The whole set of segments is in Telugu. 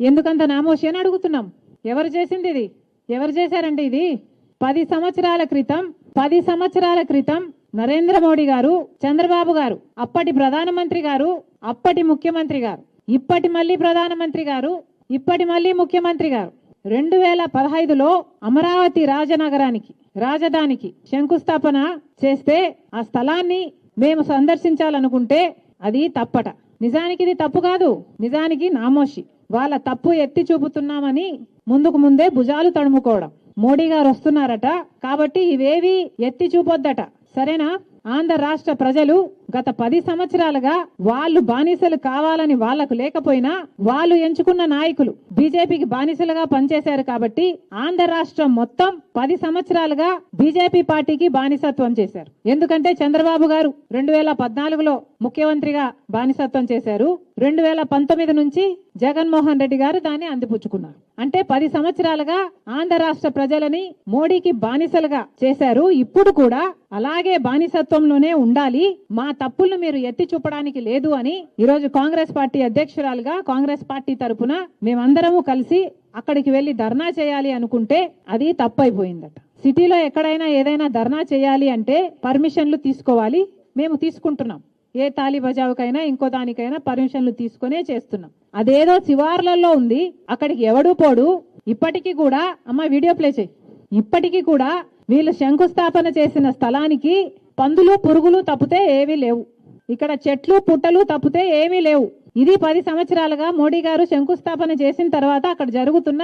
ఎందుకంత నామోషి అని అడుగుతున్నాం. ఎవరు చేసింది ఇది? ఎవరు చేశారండి ఇది? పది సంవత్సరాల క్రితం పది సంవత్సరాల క్రితం నరేంద్ర మోడీ గారు చంద్రబాబు గారు అప్పటి ప్రధానమంత్రి గారు అప్పటి ముఖ్యమంత్రి గారు ఇప్పటి మళ్ళీ ప్రధానమంత్రి గారు ఇప్పటి మళ్ళీ ముఖ్యమంత్రి గారు. రెండు వేల పదహైదులో అమరావతి రాజనగరానికి రాజధానికి శంకుస్థాపన చేస్తే ఆ స్థలాన్ని మేము సందర్శించాలనుకుంటే అది తప్పట. నిజానికి ఇది తప్పు కాదు. నిజానికి నామోషి. వాళ్ళ తప్పు ఎత్తి చూపుతున్నామని ముందుకు ముందే భుజాలు తడుముకోవడం. మోడీ గారు వస్తున్నారట కాబట్టి ఇవేవి ఎత్తి చూపొద్దట. సరేనా? ఆంధ్ర రాష్ట్ర ప్రజలు గత పది సంవత్సరాలుగా వాళ్ళు బానిసలు కావాలని వాళ్ళకు లేకపోయినా వాళ్ళు ఎంచుకున్న నాయకులు బీజేపీకి బానిసలుగా పనిచేశారు కాబట్టి ఆంధ్ర రాష్ట్రం మొత్తం పది సంవత్సరాలుగా బీజేపీ పార్టీకి బానిసత్వం చేశారు. ఎందుకంటే చంద్రబాబు గారు రెండు వేల పద్నాలుగులో ముఖ్యమంత్రిగా బానిసత్వం చేశారు. రెండు వేల పంతొమ్మిది నుంచి జగన్మోహన్ రెడ్డి గారు దాన్ని అందిపుచ్చుకున్నారు. అంటే పది సంవత్సరాలుగా ఆంధ్ర రాష్ట్ర ప్రజలని మోడీకి బానిసలుగా చేశారు. ఇప్పుడు కూడా అలాగే బానిసత్వం ప్రభుత్వంలోనే ఉండాలి. మా తప్పులను మీరు ఎత్తి చూపడానికి లేదు అని ఈరోజు కాంగ్రెస్ పార్టీ అధ్యక్షురాలుగా కాంగ్రెస్ పార్టీ తరపున మేమందరము కలిసి అక్కడికి వెళ్ళి ధర్నా చేయాలి అనుకుంటే అది తప్పైపోయిందట. సిటీలో ఎక్కడైనా ఏదైనా ధర్నా చేయాలి అంటే పర్మిషన్లు తీసుకోవాలి. మేము తీసుకుంటున్నాం. ఏ తాలి బజావుకైనా ఇంకో దానికైనా పర్మిషన్లు తీసుకునే చేస్తున్నాం. అదేదో శివార్లలో ఉంది. అక్కడికి ఎవడు పోడు. ఇప్పటికీ కూడా అమ్మ వీడియో ప్లే చేయి. ఇప్పటికీ కూడా వీళ్ళు శంకుస్థాపన చేసిన స్థలానికి పందులు పురుగులు తప్పితే ఏమీ లేవు. ఇక్కడ చెట్లు పుట్టలు తప్పితే ఏమీ లేవు. ఇది పది సంవత్సరాలుగా మోడీ గారు శంకుస్థాపన చేసిన తర్వాత అక్కడ జరుగుతున్న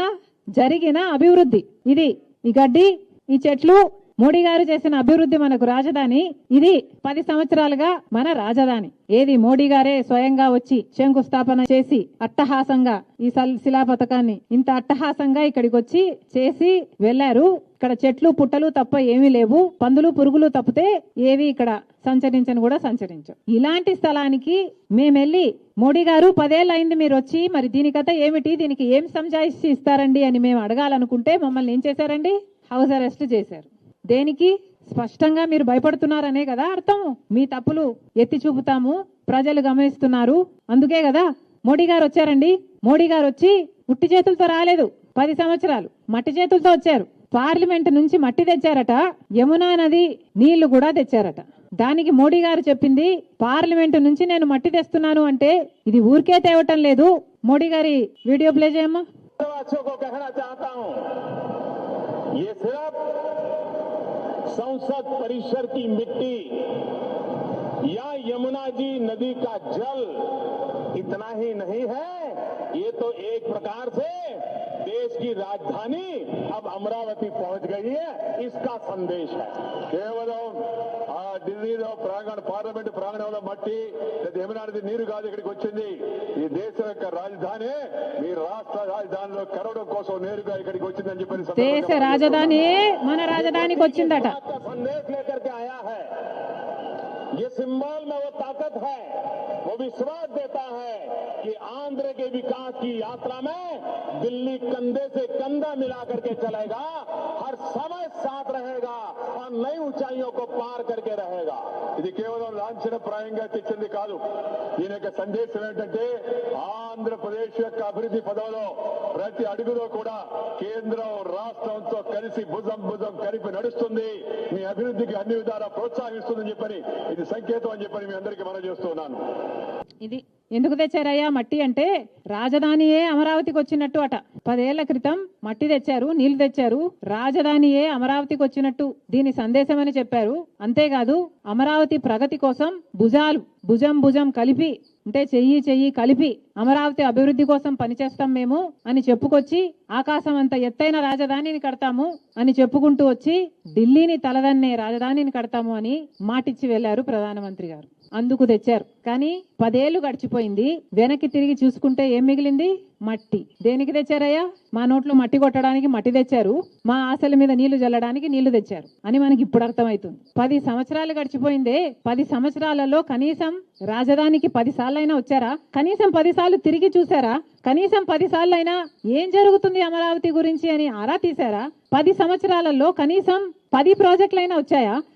జరిగిన అభివృద్ధి. ఇది ఈ గడ్డి ఈ చెట్లు మోడీ గారు చేసిన అభివృద్ధి మనకు రాజధాని. ఇది పది సంవత్సరాలుగా మన రాజధాని. ఏది మోడీ గారే స్వయంగా వచ్చి శంకుస్థాపన చేసి అట్టహాసంగా ఈ సల్- శిలా పథకాన్ని ఇంత అట్టహాసంగా ఇక్కడికి వచ్చి చేసి వెళ్ళారు ఇక్కడ చెట్లు పుట్టలు తప్ప ఏమీ లేవు. పందులు పురుగులు తప్పితే ఏవి ఇక్కడ సంచరించను కూడా సంచరించు ఇలాంటి స్థలానికి మేమెళ్ళి మోడీ గారు పదేళ్ళు అయింది మీరు వచ్చి మరి దీని కథ ఏమిటి? దీనికి ఏం సంజాయిషి ఇస్తారండి అని మేము అడగాలనుకుంటే మమ్మల్ని ఏం చేశారండి? హౌస్ అరెస్ట్ చేశారు. దేనికి? స్పష్టంగా మీరు భయపడుతున్నారనే కదా అర్థం మీ తప్పులు ఎత్తి చూపుతాము. ప్రజలు గమనిస్తున్నారు. అందుకే కదా మోడీ గారు వచ్చారండి. మోడీ గారు వచ్చి ఉట్టి చేతులతో రాలేదు. పది సంవత్సరాలు మట్టి చేతులతో వచ్చారు. పార్లమెంట్ నుంచి మట్టి తెచ్చారట. యమునా నది నీళ్ళు కూడా తెచ్చారట. దానికి మోడీ గారు చెప్పింది పార్లమెంట్ నుంచి నేను మట్టి తెస్తున్నాను అంటే ఇది ఊరికే తేవటం లేదు. మోడీ గారి వీడియో ప్లే చేయమ్మా. संसद परिसर की मिट्टी या यमुना जी नदी का जल इतना ही नहीं है। ये तो एक प्रकार से देश की राजधानी अब अमरावती पहुँच गई है। इसका संदेश है। केवल ప్రాంగణ పార్లమెంట్ ప్రాంగణంలో మట్టి లేదా యమునా నది నీరు కాదు ఇక్కడికి వచ్చింది ఈ దేశం యొక్క రాజధాని మీ రాష్ట్ర రాజధానిలో కరవడం కోసం నేరుగా ఇక్కడికి వచ్చిందని చెప్పని దేశ సందర్భంగా రాజధాని మన రాజధానికి వచ్చిందట बात का संदेश लेकर के आया है ये सिंबल में वो ताकत है वो विश्वास देता है कि आंध्र के विकास की यात्रा में दिल्ली कंधे से कंधा मिला करके चलेगा हर समय साथ रहेगा और नई ऊंचाइयों को पार करके रहेगा ఇది కేవలం లాంఛనప్రాయంగా తెచ్చింది కాదు దీని యొక్క సందేశం ఏంటంటే ఆంధ్రప్రదేశ్ యొక్క అభివృద్ధి పదంలో ప్రతి అడుగులో కూడా కేంద్రం రాష్ట్రంతో కలిసి భుజం భుజం కలిపి నడుస్తుంది మీ అభివృద్ధికి అన్ని విధాలా ప్రోత్సహిస్తుందని చెప్పని ఇది సంకేతం అని చెప్పని మీ అందరికీ మనం చేస్తున్నాను ఇది ఎందుకు తెచ్చారయ్యా మట్టి అంటే రాజధానియే అమరావతికి వచ్చినట్టు అట పదేళ్ళ క్రితం మట్టి తెచ్చారు నీళ్ళు తెచ్చారు రాజధానియే అమరావతికి వచ్చినట్టు దీని సందేశం అని చెప్పారు. అంతేకాదు అమరావతి ప్రగతి కోసం భుజాలు భుజం భుజం కలిపి అంటే చెయ్యి చెయ్యి కలిపి అమరావతి అభివృద్ధి కోసం పనిచేస్తాం మేము అని చెప్పుకొచ్చి ఆకాశం అంత ఎత్తైన రాజధానిని కడతాము అని చెప్పుకుంటూ వచ్చి ఢిల్లీని తలదన్నే రాజధానిని కడతాము అని మాటిచ్చి వెళ్ళారు ప్రధానమంత్రి గారు. అందుకు తెచ్చారు. కానీ పదేళ్ళు గడిచిపోయింది. వెనక్కి తిరిగి చూసుకుంటే ఏం మిగిలింది? మట్టి. దేనికి తెచ్చారయ్యా? మా నోట్లో మట్టి కొట్టడానికి మట్టి తెచ్చారు. మా ఆశల మీద నీళ్ళు జల్లడానికి నీళ్ళు తెచ్చారు. అని మనకి ఇప్పుడు అర్థమవుతుంది. పది సంవత్సరాలు గడిచిపోయిందే. పది సంవత్సరాలలో కనీసం రాజధానికి పది సార్లైనా వచ్చారా? కనీసం పది సార్లు తిరిగి చూసారా కనీసం పది సార్లైనా ఏం జరుగుతుంది అమరావతి గురించి అని ఆరా తీశారా? పది సంవత్సరాలలో కనీసం పది ప్రాజెక్టులైనా వచ్చాయా?